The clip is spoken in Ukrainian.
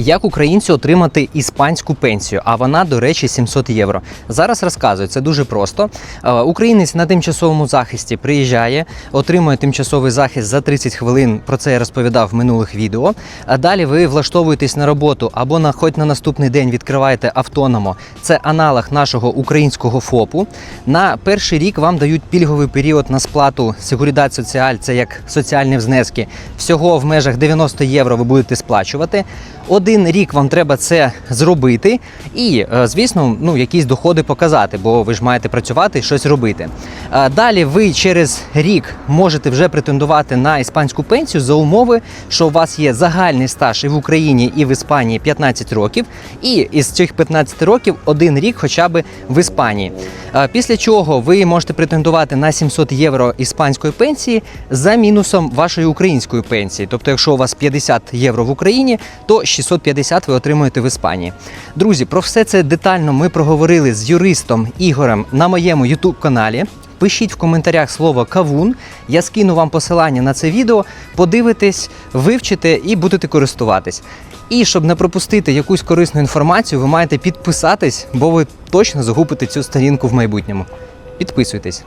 Як українцю отримати іспанську пенсію, а вона, до речі, 700 євро. Зараз розказую, це дуже просто. Е, Українець на тимчасовому захисті приїжджає, отримує тимчасовий захист за 30 хвилин. Про це я розповідав в минулих відео. А далі ви влаштовуєтесь на роботу або на хоч на наступний день відкриваєте автономо. Це аналог нашого українського ФОПу. На перший рік вам дають пільговий період на сплату Seguridad Соціаль, це як соціальні внески. Всього в межах 90 євро ви будете сплачувати. Один рік вам треба це зробити, і, е, звісно, ну якісь доходи показати, бо ви ж маєте працювати і щось робити. Е, Далі ви через рік можете вже претендувати на іспанську пенсію за умови, що у вас є загальний стаж і в Україні, і в Іспанії 15 років, і із цих 15 років один рік хоча б в Іспанії. Е, Після чого ви можете претендувати на 700 євро іспанської пенсії за мінусом вашої української пенсії. Тобто, якщо у вас 50 євро в Україні, то 650 ви отримуєте в Іспанії. Друзі, про все це детально ми проговорили з юристом Ігорем на моєму youtube каналі. Пишіть в коментарях слово кавун. Я скину вам посилання на це відео, подивитесь, вивчите і будете користуватись. І щоб не пропустити якусь корисну інформацію, ви маєте підписатись, бо ви точно загубите цю сторінку в майбутньому. Підписуйтесь.